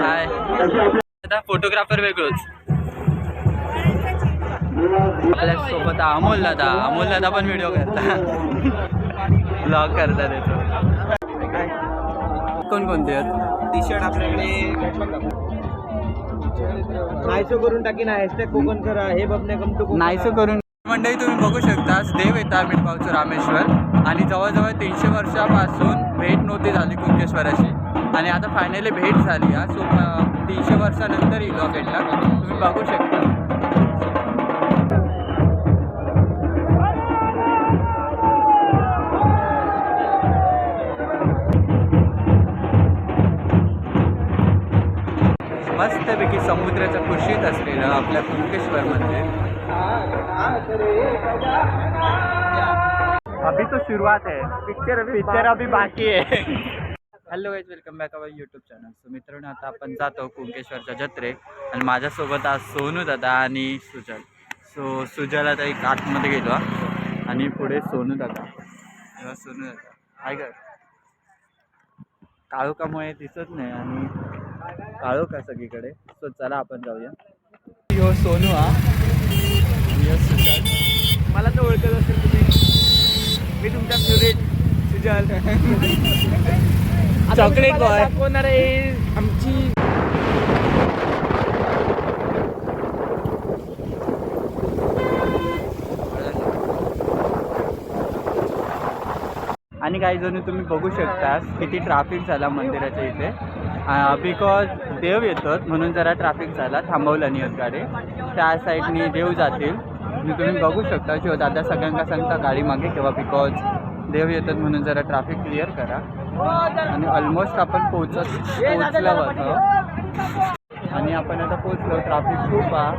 हाय. Photographer वेगळोच. सोबत अमोल दादा. अमोल दादा पण व्हिडिओ करता. ब्लॉग करता त्याचं कोण कोणते आहेत? टी शर्ट आपल्याकडे. नायसो करून टाकी ना हॅशटॅग कोकण करा हे बघण्या कम टू नाहीसं करून. मंडळी तुम्ही बघू शकता देव येतात मिठपावचं रामेश्वर. आणि जवळजवळ तीनशे वर्षापासून भेट नव्हती झाली कुंकेश्वराची. आणि आता फायनली भेट झाली हा. सो तीनशे वर्षानंतर ही लॉकेटला तुम्ही बघू शकता. मस्तपैकी समुद्राच्या खुशीत असलेलं आपल्या कुंकेश्वर मंदिर अभी तो शुरुआत है. पिक्चर अभी पिक्चर अभी बाकी है. Hello guys welcome back our YouTube channel so मित्रांनो आता आपण जातो कुंकेश्वरच्या जत्रे आणि माझ्यासोबत आज सोनू दादा आणि सुजल. सो सुजल आता एक आतमध्ये गेलो हा. आणि पुढे सोनू दादा. तेव्हा सोनू दादा. हाय कर काळोखामुळे दिसत नाही आणि काळोख आहे सगळीकडे. सो चला आपण जाऊया. यो सोनू हा. यो सुजल. मला तर ओळखत असेल तुम्ही. मी तुमचा फेवरेट सुजल. चॉकलेट बॉय दाखवणार आहे आमची आणि काही जण तुम्ही बघू शकता किती ट्रॅफिक झाला मंदिराच्या इथे. बिकॉज देव येतात म्हणून जरा ट्रॅफिक झाला थांबवलं नाही आहेत गाडी. त्या साईडनी देव जातील. तुम्ही बघू शकता शिव दादा सगळ्यांना सांगता गाडी मागे किंवा बिकॉज देव येतात म्हणून जरा ट्रॅफिक क्लिअर करा. आणि ऑलमोस्ट आपण पोचत पोचलो होतो आणि आपण आता पोचलो ट्रॅफिक खूप आ.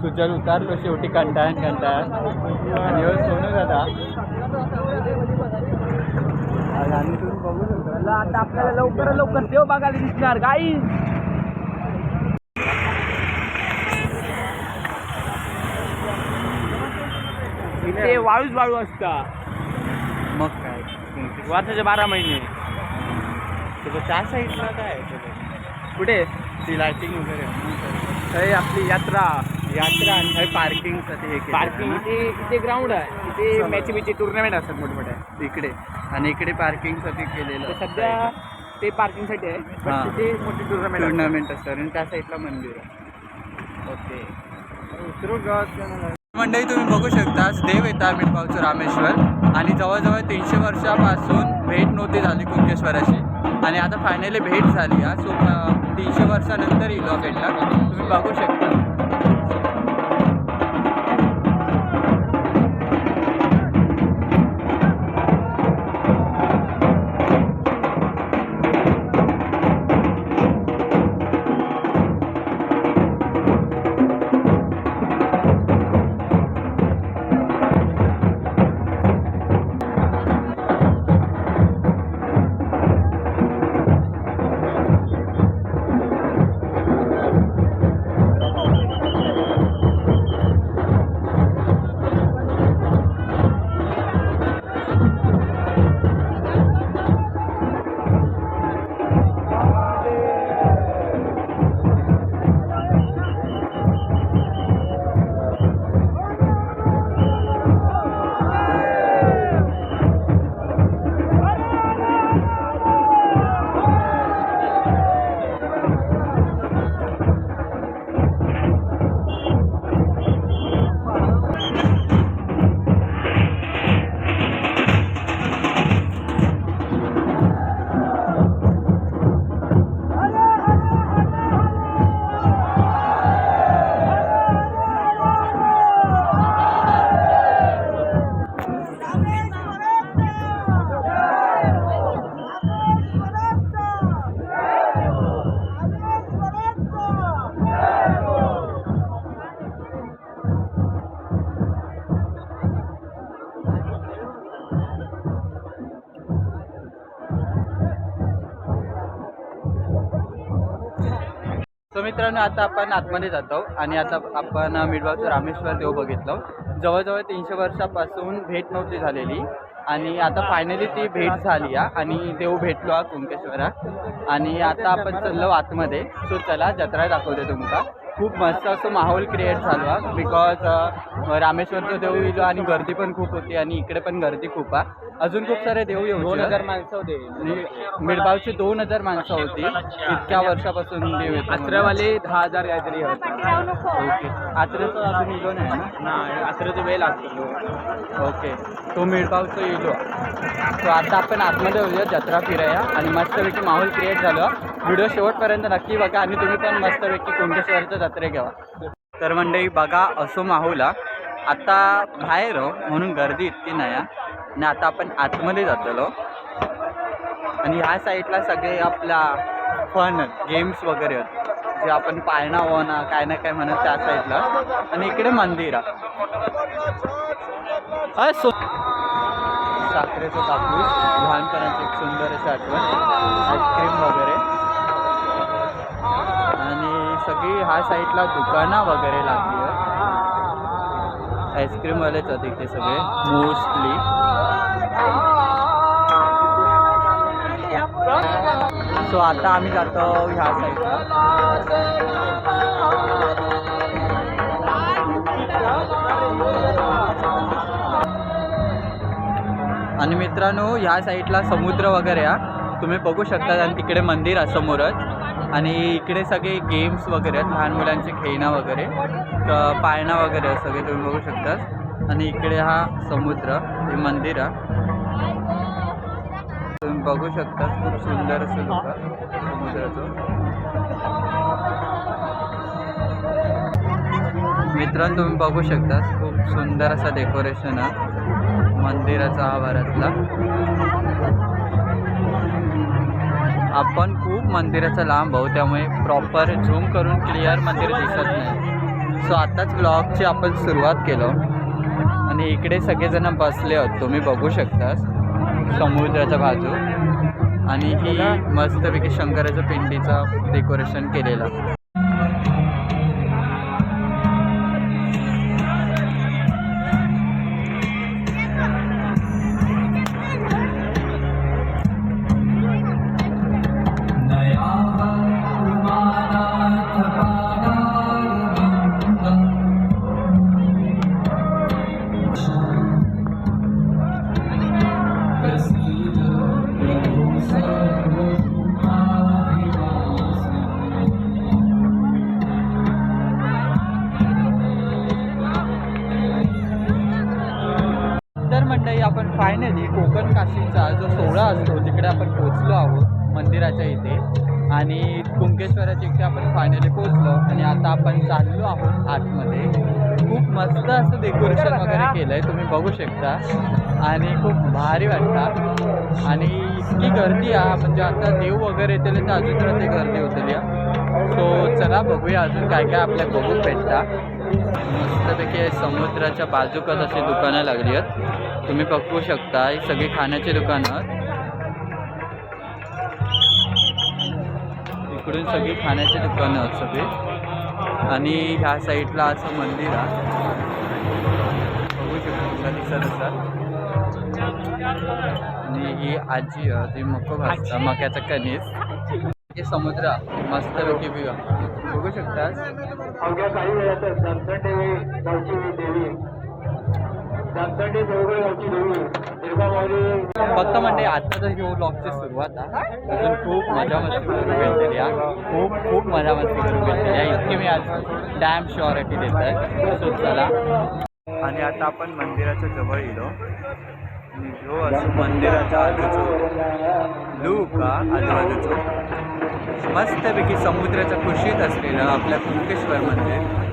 सुजल उतारलो शेवटी कंटाळून कंटाळून आणि ह्यो सोनू दादा. आणि तुम्ही बघू शकता. आता आपल्याला लवकर लवकर देव बघायला दिसणार गाई इथे वाळूच वाळू असता. मग काय? वर्षाचे बारा महिने. तर त्या साईडला काय आहे? कुठे? ती लायटिंग वगैरे. हे आपली यात्रा. यात्रा आणि काही पार्किंगसाठी हे पार्किंग? इथे इथे ग्राउंड आहे. इथे मॅच बिची टुर्नामेंट असतात मोठमोठ्या. इकडे. आणि इकडे पार्किंगसाठी केलेलं. सध्या ते पार्किंगसाठी आहे. हां. पण तिथे मोठी टुर्नामेंट टुर्नामेंट असतं. आणि त्या साईडला मंदिर आहे. ओके. मंडळी तुम्ही बघू शकता देव येतात मिठपावचं रामेश्वर. आणि जवळजवळ तीनशे वर्षापासून भेट नव्हती झाली कुंकेश्वराची. आणि आता फायनली भेट झाली हा. सो तीनशे वर्षानंतर ही तुम्ही बघू शकता. तिथून आता आपण आतमध्ये जातो आणि आता आपण मिडवाचं रामेश्वर देव बघितलं. जवळजवळ तीनशे वर्षापासून भेट नव्हती झालेली आणि आता फायनली ती भेट झाली आहे आणि देव भेटलो हा कुंकेश्वरा आणि आता आपण चाललो आतमध्ये. सो चला जत्रा दाखवते तुमका. खूप मस्त असं माहोल क्रिएट झालो हा बिकॉज रामेश्वरचं देव येलो आणि गर्दी पण खूप होती आणि इकडे पण गर्दी खूप आहे. अजून खूप सारे देव येऊ दोन हजार माणसं होते. आणि मिरबावची दोन हजार माणसं होती. इतक्या वर्षापासून देव येतो. अत्र्यावाले दहा हजार काहीतरी होते. ओके. आत्रेचं अजून इलो नाही ना? अत्र्याचं वेळ लागतो. ओके. तो मिळपावचं इलो सो आता आपण आतमध्ये होऊया जत्रा फिराया आणि मस्तपैकी माहोल क्रिएट झालं. व्हिडिओ शेवटपर्यंत नक्की बघा आणि तुम्ही पण मस्तपैकी कुंकेश्वरचं जत्रे घ्यावा तर मंडळी बघा असो माहोल आता बाहेर हो, म्हणून गर्दी इतकी नाही आणि आता आपण आतमध्ये जातलो. आणि ह्या साईडला सगळे आपला फन गेम्स वगैरे आहेत. जे आपण पाळणा वना काय ना काय म्हणत त्या साईडला. आणि इकडे मंदिर आहे सो साखरेचं कापूस लहानपणाची एक सुंदर अशी आठवण. आईस्क्रीम वगैरे. आणि सगळी ह्या साईडला दुकानं वगैरे लागली आईस्क्रीमवालेच आहेत इथे सगळे मोस्टली सो आता आम्ही जातो ह्या साईडला आणि मित्रांनो ह्या साईडला समुद्र वगैरे आहे तुम्ही बघू शकता आणि तिकडे मंदिर आहे समोरच. आणि इकडे सगळे गेम्स वगैरे आहेत लहान मुलांचे खेळणं वगैरे. पाळणा वगैरे सगळे तुम्ही बघू शकता आणि इकडे हा समुद्र हे मंदिर आहे. तुम्ही बघू शकता खूप सुंदर असं लोक समुद्राचं. मित्रांनो तुम्ही बघू शकता खूप सुंदर असं डेकोरेशन आहे. मंदिराचा आवारातला. आपण खूप मंदिराचा लांब भाऊ त्यामुळे प्रॉपर झूम करून क्लिअर मंदिर दिसत नाही. सो आताच ब्लॉगची आपण सुरुवात केलो. आणि इकडे सगळेजण बसले आहोत. तुम्ही बघू शकता समुद्राच्या बाजू. आणि ही मस्तपैकी शंकराच्या पिंडीचं डेकोरेशन केलेलं. आणि कुंकेश्वराच्या इथे आपण फायनली पोचलो आणि आता आपण चाललो आहोत आतमध्ये. खूप मस्त असं डेकोरेशन वगैरे केलं आहे तुम्ही बघू शकता. आणि खूप भारी वाटतं. आणि इतकी गर्दी आहे म्हणजे आता देव वगैरे येतील तर अजून तर ते गर्दी होतील सो चला बघूया अजून काय काय आपल्या बघून भेटता. मस्तपैकी समुद्राच्या बाजूकच अशी दुकानं लागली आहेत. तुम्ही बघू शकता ही सगळी खाण्याची दुकानं इकडून सगळी खाण्याची दुकानं आहेत सगळे. आणि ह्या साईडला असं मंदिर आहे. बघू शकता दिसत असाल. आणि ही आजी आहे ती मको भाजता मक्याचा कणीस. हे समुद्र मस्तपैकी व्ह्यू बघू. शकता अवघ्या काही गावची देवी. देवगड गावची देवी. फक्त म्हणजे आत्ताचं ह्यो ब्लॉगची सुरुवात आहे अजून खूप मजा मस्ती करून भेटलेली आहे खूप खूप मजा मस्ती करून भेटलेली आहे इतकी मी आज डॅम शुअरिटी देत आहे सो चला. आणि आता आपण मंदिराच्या जवळ येलो आणि जो असं मंदिराच्या आजूचो लूक हा आजूबाजूचो. मस्तपैकी समुद्राच्या खुशीत असलेलं आपल्या कुंकेश्वर मंदिर.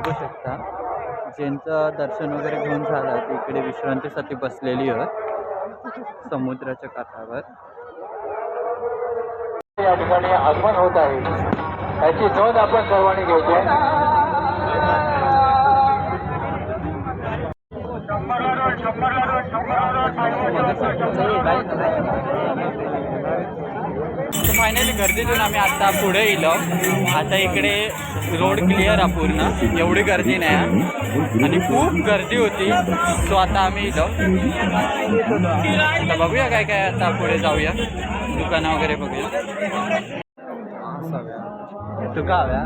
बघू शकता. ज्यांचं दर्शन वगैरे घेऊन झालं ते इकडे विश्रांतीसाठी बसलेली आहेत. समुद्राच्या काठावर. या ठिकाणी आगमन होत आहे. याची नोंद आपण सर्वांनी घ्यायची आहे फायनली गर्दीतून आम्ही आता पुढे येलो आता इकडे रोड क्लिअर आहे पूर्ण. एवढी गर्दी नाही. आणि खूप गर्दी होती. सो आता आम्ही इलो. आता बघूया काय काय आता पुढे जाऊया. दुकानं वगैरे बघूया. तुका हव्या?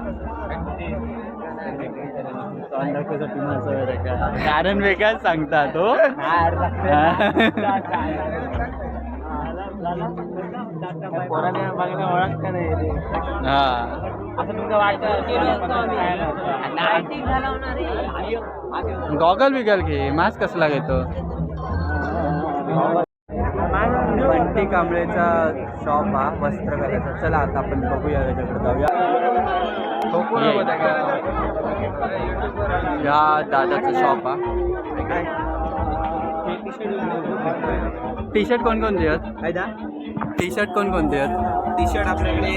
कारण वेगळाच सांगता तो हा वाटतं गॉगल बिगल घे मास्क कसला घेतो बंटी कांबळेचा शॉप हा वस्त्रकलेचा चला आता आपण बघूया त्याच्याकडे जाऊया. या. दादाचा शॉप हा. टी शर्ट कोणकोणते आहेत फायदा टी शर्ट कोणकोणते आहेत? टी शर्ट आपल्याकडे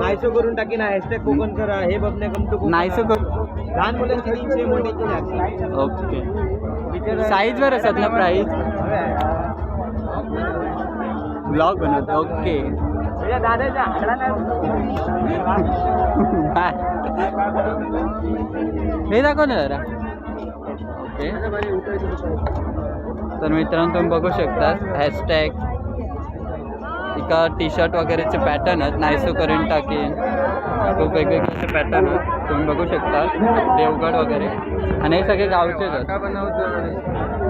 नायसो करून टाकी ना हॅशटॅग कोकण करा हे बघण्या कमतो नाहीसं कर. लहान मुलांची तीनशे मोठ्याची लागली ओके. साईजवर असतात ना प्राईस ब्लॉग बनवतो. ओके. दादाचा आकडा बाय. हे दाखव ना जरा. ओके तर मित्रांनो तुम्ही बघू शकता हॅशटॅग एका टी शर्ट वगैरेचे पॅटर्न आहेत. नायसो करून टाकीन. खूप वेगवेगळे पॅटर्न आहेत. तुम्ही बघू शकता देवगड वगैरे. आणि हे सगळे गावचेच आहेत.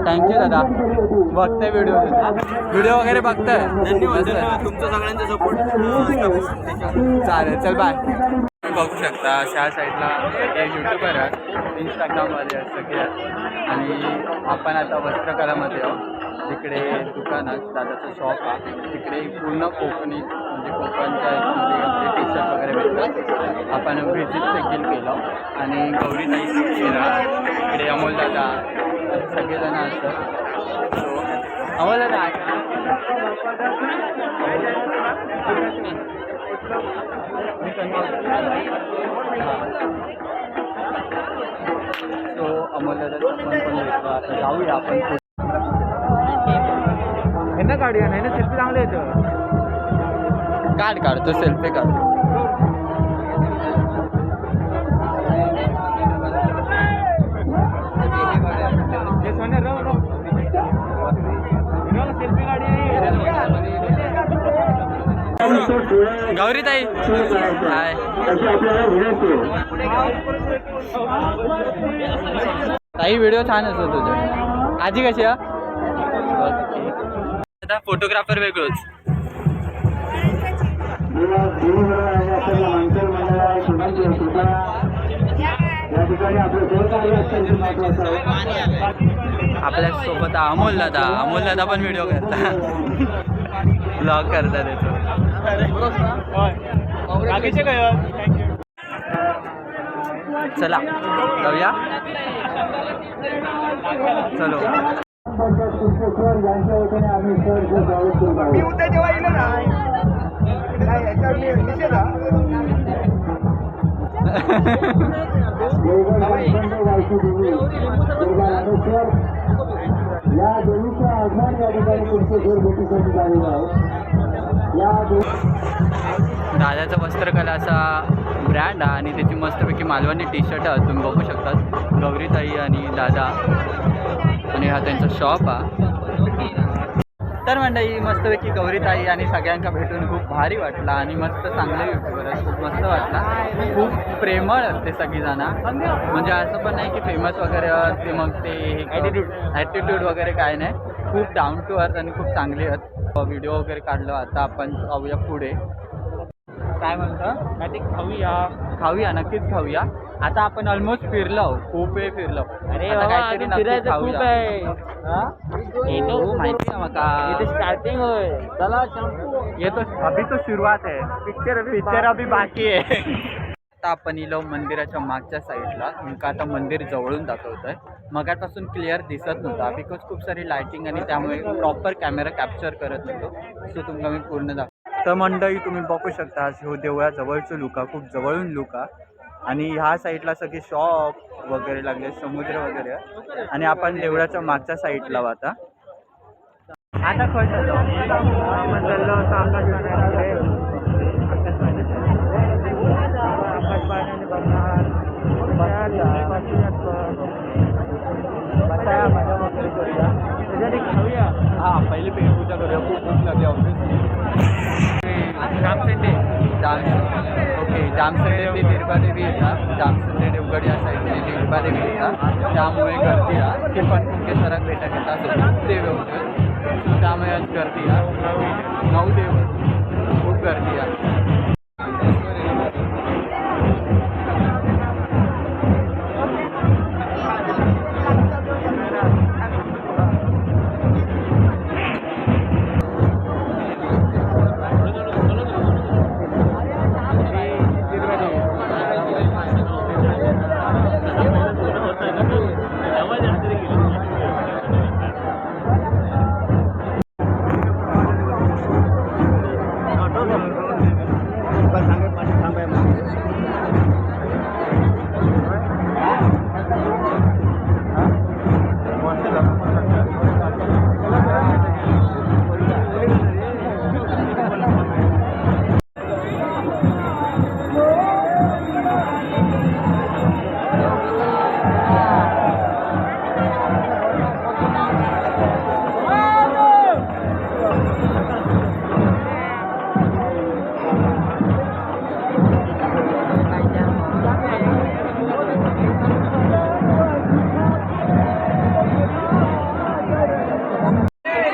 थँक्यू दादा. बघताय व्हिडिओ व्हिडिओ वगैरे बघताय. धन्यवाद तुमचा सगळ्यांचा सपोर्ट चालेल चल बाय तुम्ही बघू शकता त्या साईडला सगळे युट्यूबर आहेत इंस्टाग्रामवाले आहेत सगळे. आहेत आणि आपण आता वस्त्रकलामध्ये आहोत. तिकडे दुकान आहे दादाचं शॉप आहे. तिकडे पूर्ण कोकणी म्हणजे कोकणच्या याच्यामध्ये टी शर्ट वगैरे भेटतात. आपण व्हिजिट देखील केलं. आणि गौरी नाही इकडे अमोल दादा. सगळेजण असतात. सो अमोल दादा. सो अमोलदाचा पण पण भेटलो आता जाऊया आपण पुढे. यांना काढूया नाही ना सेल्फी चांगले येतं काढ काढ तो सेल्फी काढ गौरीताई. हाय. ताई व्हिडिओ छान असतो तुझे. आजी कशी आता फोटोग्राफर वेगळंच. आपल्यासोबत अमोल दादा. अमोल दादा पण व्हिडिओ करता ब्लॉग करता त्याचा बाकीचे काय? चला जाऊया. चलो. उद्या जेव्हा येईल ना याच्यावर मी निषेध या देवीचं आगमन या ठिकाणी तुमचे घर भेटीसाठी झालेलं आहे. दादाचा वस्त्रकला असा ब्रँड आहे आणि त्याची मस्तपैकी मालवणी टी शर्ट आहे. तुम्ही बघू शकता गौरीताई आणि दादा. आणि हा त्यांचा शॉप आहे. तर मंडळी मस्तपैकी गौरीताई आणि सगळ्यांका भेटून खूप भारी वाटला आणि मस्त चांगले युट्यूबर खूप मस्त वाटला. खूप प्रेमळ आहेत ते सगळीजणं. म्हणजे असं पण नाही की फेमस वगैरे ते मग ते ॲटिट्यूड ॲटिट्यूड वगैरे काय नाही. खूप डाऊन टू अर्थ आणि खूप चांगले आहेत. व्हिडिओ वगैरे काढलो आता आपण जाऊया पुढे. काय म्हणतं? काय ते खाऊया. खाऊया नक्कीच खाऊया. आता आपण ऑलमोस्ट फिरलो खूप वेळ फिरलो अरे काहीतरी खाऊया. आहे. येतो माहिती आहे स्टार्टिंग होय. चला ये तो अभी तो शुरुआत है. पिक्चर पिक्चर अभी बाकी है. आत्ता आपण इलो मंदिराच्या मागच्या साईडला का आता मंदिर जवळून दाखवत आहे मगापासून क्लिअर दिसत नव्हता. बिकॉज खूप सारी लायटिंग आणि त्यामुळे प्रॉपर कॅमेरा कॅप्चर करत नव्हतो सो तुमका मी पूर्ण दाखव तर मंडळी तुम्ही बघू शकता हो देवळा जवळचं लुका खूप जवळून लुका आणि ह्या साईडला सगळे शॉप वगैरे लागले समुद्र वगैरे आणि आपण देवळाच्या मागच्या साईडला आता. आता खय हा पहिले पेट पूजा करूया. खूप लागली ऑब्विसली जामसंडे जाम ओके जामसंडे ते येतात जामसंडे देवगड या साईडने निर्बादेवी येतात त्यामुळे गर्दी आहे ती पण कुंकेश्वरात भेटा घेतात खूप देव होते त्यामुळे आज गर्दी आहे नऊ देव. खूप गर्दी आहे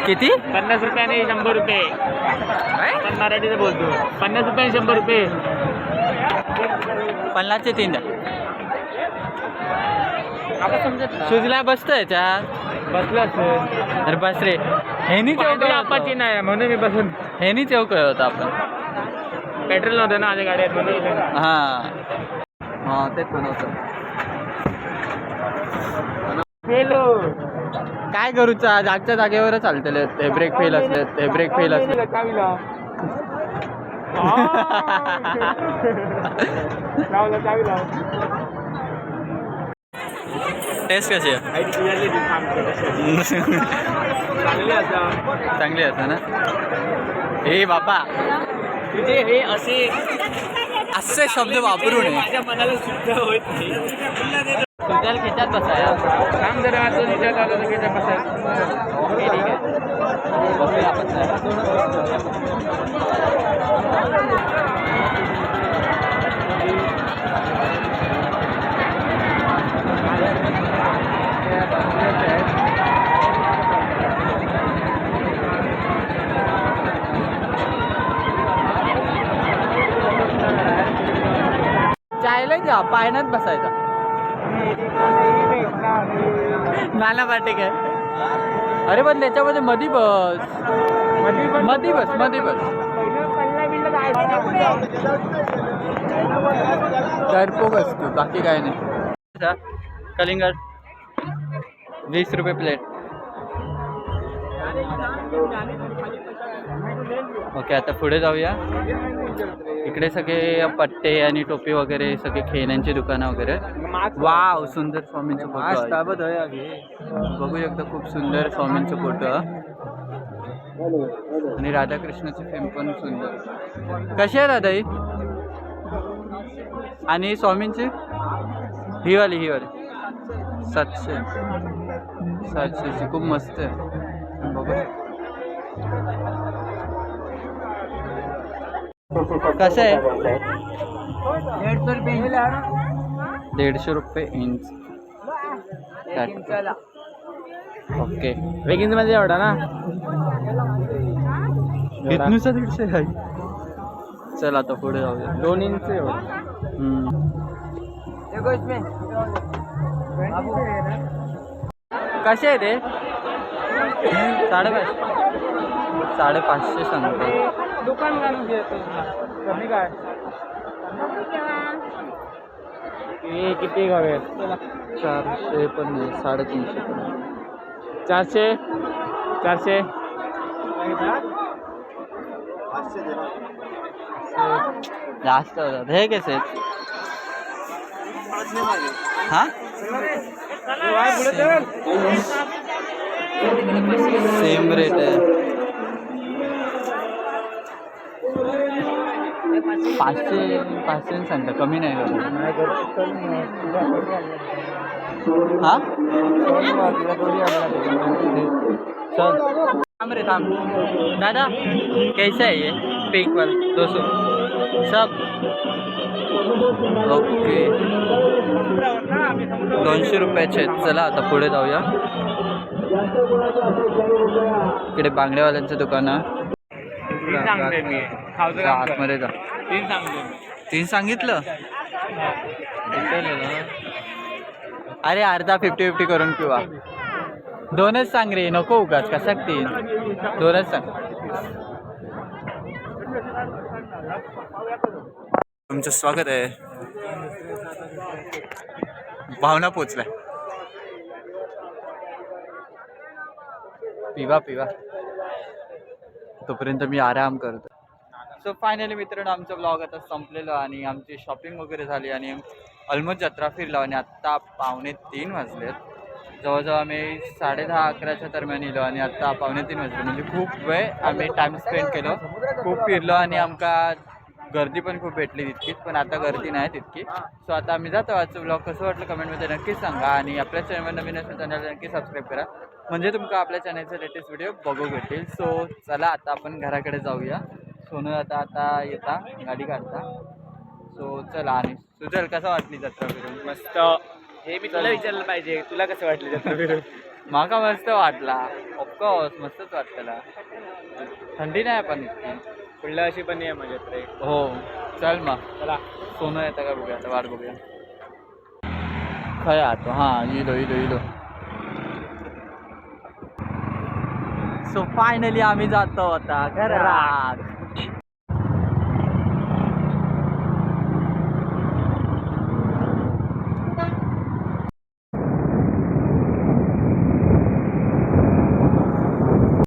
किती? पन्नास रुपयाने शंभर रुपये. पण मराठीचं बोलतो. पन्नास रुपयाने शंभर रुपये. पन्नासचे तीन सुजला बसतोय त्यात बसलो अरे बस रे. हेनी चौक आपाची नाही म्हणून मी बसून. हेनी चौक होता आपण. पेट्रोल नव्हतं ना माझ्या गाड्यात म्हणून हा. हा तेच बनवतो गेलो काय करूचा जागच्या जागेवर चालतले ते ब्रेक फेल असले ते ब्रेक फेल असले. टेस्ट कशी आहे? चांगली असा ना? हे बाबा. तुझे हे असे असे शब्द वापरू नये. माझ्या मनाला शुद्ध होत नाही. तुझ्याला खिच्यात बसाया काम जरा आता विचार आला तर त्याच्या कसं ओके ठीक आहे. बसूया आपण पायनात बसायचा. नाना वाटे काय? अरे पण त्याच्यामध्ये मधी बस. मधी बस मधी बस. डरपोक असतो बाकी काय नाही. कलिंगड. वीस रुपये प्लेट ओके आता पुढे जाऊया. इकडे सगळे पट्टे आणि टोपी वगैरे सगळे खेळण्यांची दुकानं वगैरे. वाव सुंदर स्वामींचं फोटो बघू शकता खूप सुंदर स्वामींचं फोटो. आणि राधाकृष्णाचे फेम पण सुंदर. कशी आहे दादा ही आणि स्वामींची? ही वाली ही वाली सातशे. सातशेची. खूप मस्त आहे. बघू कसं आहे? दीडशे रुपये इंच. ओके. वेगिंजमध्ये एवढा ना? दीडशे चल आता पुढे जाऊया. दोन इंच एवढा. कसे आहे ते? साडेपाचशे. साडेपाचशे सांगतो. दुकान घालून घेतो कमी काय हे किती हवे चारशे पण नाही साडेतीनशे पण नाही. चारशे चारशे? जास्त होतात हे कसे? हा? सेम रेट आहे पाचशे पाचशे सांगता कमी नाही. हा? चल. थांब रे थांब. दादा कैसा है ये पिंक वाला? दो सौ. सब. ओके. दोनशे रुपयाचे आहेत. चला आता पुढे जाऊया. इकडे बांगड्यावाल्यांचं दुकान आहे. आतमध्ये जा. तीन सांगते. तीन सांगितलं? अरे अर्धा फिफ्टी फिफ्टी करून किंवा दोनच सांग रे नको उगाच कसा तीन? दोनच सांग. तुमचं स्वागत आहे. भावना पोचलाय. पिवा पिवा. तोपर्यंत मी आराम करतो. सो फायनली मित्रांनो आमचा ब्लॉग आता संपलेलं आणि आमची शॉपिंग वगैरे झाली आणि ऑलमोस्ट जत्रा फिरलो आणि आत्ता पावणे तीन वाजलेत. जवळजवळ आम्ही साडे दहा अकराच्या दरम्यान येलो आणि आत्ता पावणे तीन वाजले. म्हणजे खूप वेळ आम्ही टाईम स्पेंड केलो. खूप फिरलो आणि आमका गर्दी पण खूप भेटली तितकीच पण आता गर्दी नाही तितकी. सो आता आम्ही जातो. आजचं ब्लॉग कसं वाटलं कमेंटमध्ये नक्कीच सांगा आणि आपल्या चॅनलवर नवीन असेल चॅनल नक्की सबस्क्राईब करा. म्हणजे तुमका आपल्या चॅनलचे लेटेस्ट व्हिडिओ बघू भेटेल सो चला आता आपण घराकडे जाऊया. सोनू आता आता येता गाडी काढता. सो चला आणि सुजल कसं वाटली जत्रा फिरून? मस्त. हे मी तुला विचारलं पाहिजे. तुला कसं वाटलं जत्रा फिरून? माका मस्त वाटला. ऑफकोर्स मस्तच वाटलेला थंडी नाही पण इतकी. पुढल्या अशी पण आहे माझ्या जत्रे हो. चल मग. चला. सोनं येतं का बघूया? आता वाट बघूया. खय आतो हां इलो इलो इलो. सो फायनली आम्ही जातो आता. घरात.